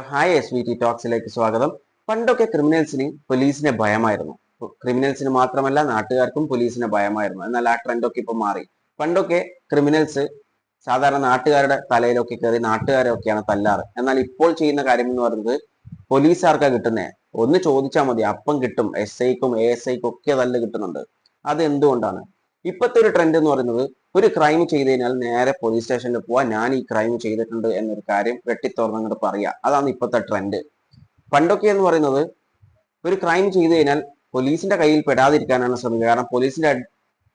Hi S V T ടോക്സിലേക്ക് സ്വാഗതം. പണ്ടൊക്കെ ക്രിമിനൽസിന് പോലീസിനെ ഭയമായിരുന്നു. ക്രിമിനൽസിന് മാത്രമല്ല നാട്ടുകാർക്കും പോലീസിനെ ഭയമായിരുന്നു. എന്നാൽ ആ ട്രെൻഡൊക്കെ ഇപ്പൊ മാറി. പണ്ടൊക്കെ ക്രിമിനൽസ് സാധാരണ നാട്ടുകാരുടെ തലയിലൊക്കെ കയറി നാട്ടുകാരൊക്കെയാണ് തല്ലാറ്. എന്നാൽ ഇപ്പോൾ ചെയ്യുന്ന കാര്യം എന്ന് പറയുന്നത് പോലീസുകാർക്കാ കിട്ടുന്നേ. ഒന്ന് ചോദിച്ചാൽ മതി അപ്പം കിട്ടും. എസ് ഐക്കും എ എസ് ഐക്കും ഒക്കെ തല്ല് കിട്ടുന്നുണ്ട്. അത് എന്തുകൊണ്ടാണ് ഇപ്പോഴത്തെ ഒരു ട്രെൻഡ് എന്ന് പറയുന്നത് ഒരു ക്രൈം ചെയ്ത് കഴിഞ്ഞാൽ നേരെ പോലീസ് സ്റ്റേഷനിൽ പോവാ. ഞാൻ ഈ ക്രൈം ചെയ്തിട്ടുണ്ട് എന്നൊരു കാര്യം വെട്ടിത്തുറന്ന് പറയാ. പറയുക അതാണ് ഇപ്പോഴത്തെ ട്രെൻഡ് പണ്ടൊക്കെ എന്ന് പറയുന്നത് ഒരു ക്രൈം ചെയ്തു കഴിഞ്ഞാൽ പോലീസിന്റെ കയ്യിൽ പെടാതിരിക്കാനാണ് ശ്രമിക്കുക കാരണം പോലീസിന്റെ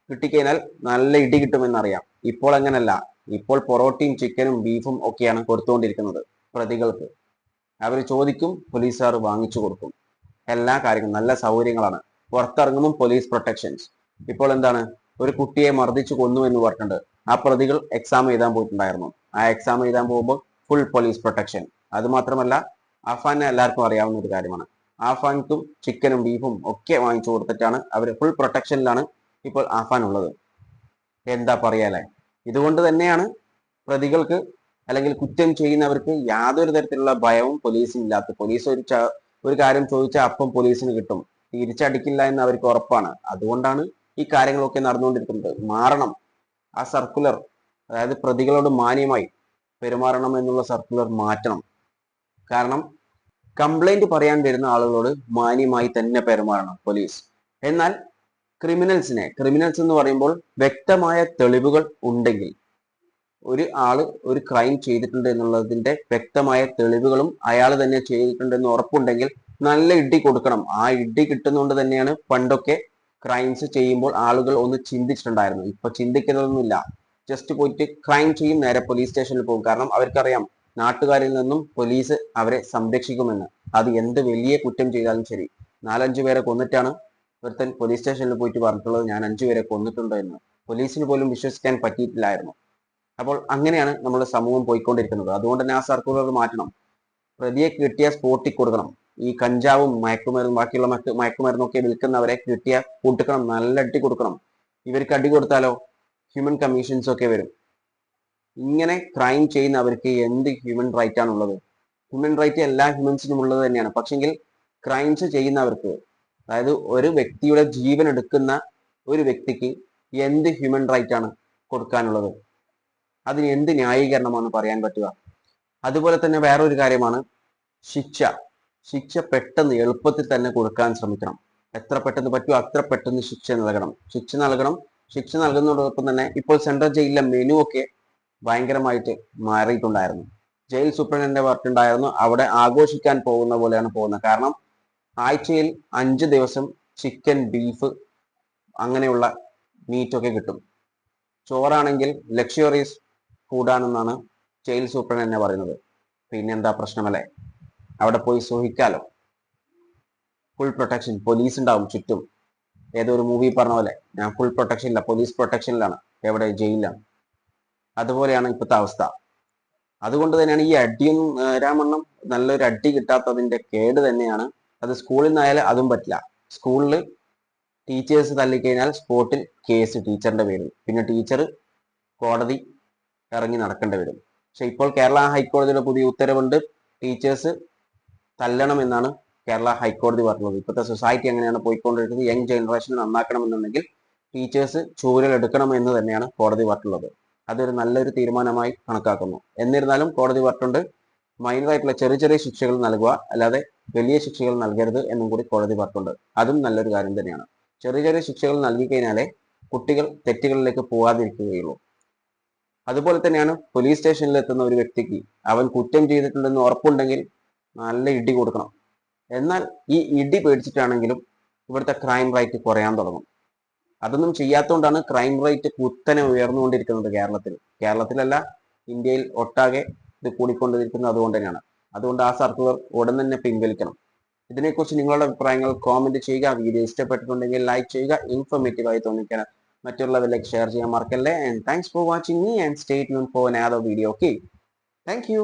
കിട്ടിക്കഴിഞ്ഞാൽ നല്ല ഇടി കിട്ടുമെന്നറിയാം. ഇപ്പോൾ അങ്ങനല്ല. ഇപ്പോൾ പൊറോട്ടയും ചിക്കനും ബീഫും ഒക്കെയാണ് കൊടുത്തുകൊണ്ടിരിക്കുന്നത് പ്രതികൾക്ക്. അവർ ചോദിക്കും പോലീസുകാർ വാങ്ങിച്ചു കൊടുക്കും. എല്ലാ കാര്യങ്ങളും നല്ല സൗകര്യങ്ങളാണ്. പുറത്തിറങ്ങുമ്പോൾ പോലീസ് പ്രൊട്ടക്ഷൻസ് ഇപ്പോൾ എന്താണ്? ഒരു കുട്ടിയെ മർദ്ദിച്ചു കൊന്നു എന്ന് പറഞ്ഞിട്ടുണ്ട് ആ പ്രതികൾ എക്സാം എഴുതാൻ പോയിട്ടുണ്ടായിരുന്നു. ആ എക്സാം എഴുതാൻ പോകുമ്പോൾ ഫുൾ പോലീസ് പ്രൊട്ടക്ഷൻ അത് മാത്രമല്ല ആഫാനെ എല്ലാവർക്കും അറിയാവുന്ന ഒരു കാര്യമാണ്. ആഫാൻക്കും ചിക്കനും ബീഫും ഒക്കെ വാങ്ങിച്ചു കൊടുത്തിട്ടാണ് അവർ ഫുൾ പ്രൊട്ടക്ഷനിലാണ് ഇപ്പോൾ ആഫാൻ ഉള്ളത് എന്താ പറയാലേ ഇതുകൊണ്ട് തന്നെയാണ് പ്രതികൾക്ക് അല്ലെങ്കിൽ കുറ്റം ചെയ്യുന്നവർക്ക് യാതൊരു തരത്തിലുള്ള ഭയവും പോലീസിന് ഇല്ലാത്ത പോലീസ് ഒരു ഒരു കാര്യം ചോദിച്ചാൽ അപ്പം പോലീസിന് കിട്ടും. തിരിച്ചടിക്കില്ല എന്ന് അവർക്ക് ഉറപ്പാണ്. അതുകൊണ്ടാണ് ഈ കാര്യങ്ങളൊക്കെ നടന്നുകൊണ്ടിരിക്കുന്നത് മാറണം. ആ സർക്കുലർ അതായത് പ്രതികളോട് മാന്യമായി പെരുമാറണം എന്നുള്ള സർക്കുലർ മാറ്റണം. കാരണം കംപ്ലൈന്റ് പറയാൻ വരുന്ന ആളുകളോട് മാന്യമായി തന്നെ പെരുമാറണം പോലീസ് എന്നാൽ ക്രിമിനൽസിനെ ക്രിമിനൽസ് എന്ന് പറയുമ്പോൾ വ്യക്തമായ തെളിവുകൾ ഉണ്ടെങ്കിൽ ഒരു ആൾ ഒരു ക്രൈം ചെയ്തിട്ടുണ്ട് എന്നുള്ളതിന്റെ വ്യക്തമായ തെളിവുകളും അയാൾ തന്നെ ചെയ്തിട്ടുണ്ടെന്ന് ഉറപ്പുണ്ടെങ്കിൽ നല്ല ഇടി കൊടുക്കണം. ആ ഇടി കിട്ടുന്നതുകൊണ്ട് തന്നെയാണ് പണ്ടൊക്കെ ക്രൈംസ് ചെയ്യുമ്പോൾ ആളുകൾ ഒന്ന് ചിന്തിച്ചിട്ടുണ്ടായിരുന്നു. ഇപ്പൊ ചിന്തിക്കുന്നതൊന്നുമില്ല. ജസ്റ്റ് പോയിട്ട് ക്രൈം ചെയ്യും നേരെ പോലീസ് സ്റ്റേഷനിൽ പോകും. കാരണം അവർക്കറിയാം നാട്ടുകാരിൽ നിന്നും പോലീസ് അവരെ സംരക്ഷിക്കുമെന്ന്. അത് എന്ത് വലിയ കുറ്റം ചെയ്താലും ശരി. നാലഞ്ചു പേരെ കൊന്നിട്ടാണ് ഒരുത്തൻ പോലീസ് സ്റ്റേഷനിൽ പോയിട്ട് പറഞ്ഞിട്ടുള്ളത്. ഞാൻ അഞ്ചു പേരെ കൊന്നിട്ടുണ്ട് എന്ന്. പോലീസിന് പോലും വിശ്വസിക്കാൻ പറ്റിയിട്ടില്ലായിരുന്നു. അപ്പോൾ അങ്ങനെയാണ് നമ്മുടെ സമൂഹം പോയിക്കൊണ്ടിരിക്കുന്നത്. അതുകൊണ്ട് തന്നെ ആ സർക്കുലർ മാറ്റണം. പ്രതിയെ കിട്ടിയ സ്പോട്ടിൽ കൊടുക്കണം ഈ കഞ്ചാവും മയക്കുമരുന്നും ബാക്കിയുള്ള മറ്റ് മയക്കുമരുന്നൊക്കെ വിൽക്കുന്നവരെ കിട്ടിയ കൂട്ടുക്കണം നല്ല അടി കൊടുക്കണം. ഇവർക്ക് അടി കൊടുത്താലോ? ഹ്യൂമൻ കമ്മീഷൻസ് ഒക്കെ വരും. ഇങ്ങനെ ക്രൈം ചെയ്യുന്നവർക്ക് എന്ത് ഹ്യൂമൻ റൈറ്റ് ആണുള്ളത്? ഹ്യൂമൻ റൈറ്റ് എല്ലാ ഹ്യൂമൻസിനും ഉള്ളത് തന്നെയാണ്. പക്ഷെങ്കിൽ ക്രൈംസ് ചെയ്യുന്നവർക്ക് അതായത് ഒരു വ്യക്തിയുടെ ജീവൻ എടുക്കുന്ന ഒരു വ്യക്തിക്ക് എന്ത് ഹ്യൂമൻ റൈറ്റ് ആണ് കൊടുക്കാനുള്ളത്? അതിന് എന്ത് ന്യായീകരണമാണ് പറയാൻ പറ്റുക? അതുപോലെ തന്നെ വേറൊരു കാര്യമാണ് ശിക്ഷ. ശിക്ഷ പെട്ടെന്ന് എളുപ്പത്തിൽ തന്നെ കൊടുക്കാൻ ശ്രമിക്കണം. എത്ര പെട്ടെന്ന് പറ്റുമോ അത്ര പെട്ടെന്ന് ശിക്ഷ നൽകണം. ശിക്ഷ നൽകണം. ശിക്ഷ നൽകുന്നതോടൊപ്പം തന്നെ ഇപ്പോൾ സെൻട്രൽ ജയിലിലെ മെനു ഒക്കെ ഭയങ്കരമായിട്ട് മാറിയിട്ടുണ്ടായിരുന്നു. ജയിൽ സൂപ്രണ്ടിന്റെ വർക്കുണ്ടായിരുന്നു അവിടെ ആഘോഷിക്കാൻ പോകുന്ന പോലെയാണ് പോകുന്നത്. കാരണം ആഴ്ചയിൽ അഞ്ച് ദിവസം ചിക്കൻ ബീഫ് അങ്ങനെയുള്ള മീറ്റൊക്കെ കിട്ടും. ചോറാണെങ്കിൽ ലക്ഷറീസ് ഫുഡാണെന്നാണ് ജയിൽ സൂപ്രണ്ട് എന്നെ പറയുന്നത്. പിന്നെന്താ പ്രശ്നമല്ലേ? അവിടെ പോയി സൂഹിക്കാലോ? ഫുൾ പ്രൊട്ടക്ഷൻ പോലീസ് ഉണ്ടാവും ചുറ്റും. ഏതോ ഒരു മൂവി പറഞ്ഞ പോലെ. ഞാൻ ഫുൾ പ്രൊട്ടക്ഷനില്ല പോലീസ് പ്രൊട്ടക്ഷനിലാണ് എവിടെ? ജയിലിലാണ്. അതുപോലെയാണ് ഇപ്പോഴത്തെ അവസ്ഥ. അതുകൊണ്ട് തന്നെയാണ് ഈ അടിയും രാമണ്ണം നല്ലൊരു അടി കിട്ടാത്തതിന്റെ കേട് തന്നെയാണ്. അത് സ്കൂളിൽ നിന്നായാലും അതും പറ്റില്ല. സ്കൂളിൽ ടീച്ചേഴ്സ് തല്ലിക്കഴിഞ്ഞാൽ സ്പോട്ടിൽ കേസ് ടീച്ചറിന്റെ പേരിൽ. പിന്നെ ടീച്ചർ കോടതി ഇറങ്ങി നടക്കേണ്ടി വരും. പക്ഷെ ഇപ്പോൾ കേരള ഹൈക്കോടതിയുടെ പുതിയ ഉത്തരവുണ്ട്. ടീച്ചേഴ്സ് തല്ലണം എന്നാണ് കേരള ഹൈക്കോടതി പറഞ്ഞത്. ഇപ്പോഴത്തെ സൊസൈറ്റി അങ്ങനെയാണ് പോയിക്കൊണ്ടിരിക്കുന്നത്. യങ് ജനറേഷൻ നന്നാക്കണമെന്നുണ്ടെങ്കിൽ ടീച്ചേഴ്സ് ചൂരലെടുക്കണം എന്ന് തന്നെയാണ് കോടതി പറഞ്ഞിട്ടുള്ളത് അതൊരു നല്ലൊരു തീരുമാനമായി കണക്കാക്കുന്നു. എന്നിരുന്നാലും കോടതി പറഞ്ഞിട്ടുണ്ട് മൈനറായിട്ടുള്ള ചെറിയ ചെറിയ ശിക്ഷകൾ നൽകുക അല്ലാതെ വലിയ ശിക്ഷകൾ നൽകരുത് എന്നും കൂടി കോടതി പറഞ്ഞിട്ടുണ്ട്. അതും നല്ലൊരു കാര്യം തന്നെയാണ്. ചെറിയ ചെറിയ ശിക്ഷകൾ നൽകി കുട്ടികൾ തെറ്റുകളിലേക്ക് പോകാതിരിക്കുകയുള്ളൂ അതുപോലെ തന്നെയാണ് പോലീസ് സ്റ്റേഷനിൽ എത്തുന്ന ഒരു വ്യക്തിക്ക് അവൻ കുറ്റം ചെയ്തിട്ടുണ്ടെന്ന് ഉറപ്പുണ്ടെങ്കിൽ നല്ല ഇടി കൊടുക്കണം. എന്നാൽ ഈ ഇടി പേടിച്ചിട്ടാണെങ്കിലും ഇവിടുത്തെ ക്രൈം റേറ്റ് കുറയാൻ തുടങ്ങും. അതൊന്നും ചെയ്യാത്തതുകൊണ്ടാണ് ക്രൈം റേറ്റ് കുത്തനെ ഉയർന്നുകൊണ്ടിരിക്കുന്നത് കേരളത്തിൽ. കേരളത്തിലല്ല ഇന്ത്യയിൽ ഒട്ടാകെ ഇത് കൂടിക്കൊണ്ടിരിക്കുന്നത് അതുകൊണ്ട് തന്നെയാണ്. അതുകൊണ്ട് ആ സർക്കുലർ ഉടൻ തന്നെ പിൻവലിക്കണം. ഇതിനെക്കുറിച്ച് നിങ്ങളുടെ അഭിപ്രായങ്ങൾ കോമെന്റ് ചെയ്യുക. വീഡിയോ ഇഷ്ടപ്പെട്ടിട്ടുണ്ടെങ്കിൽ ലൈക്ക് ചെയ്യുക. ഇൻഫോർമേറ്റീവ് ആയി തോന്നിക്കാൻ മറ്റുള്ളവരിലേക്ക് ഷെയർ ചെയ്യാൻ മറക്കല്ലേ? And thanks for watching me and stay tune for നാദോ video okay thank U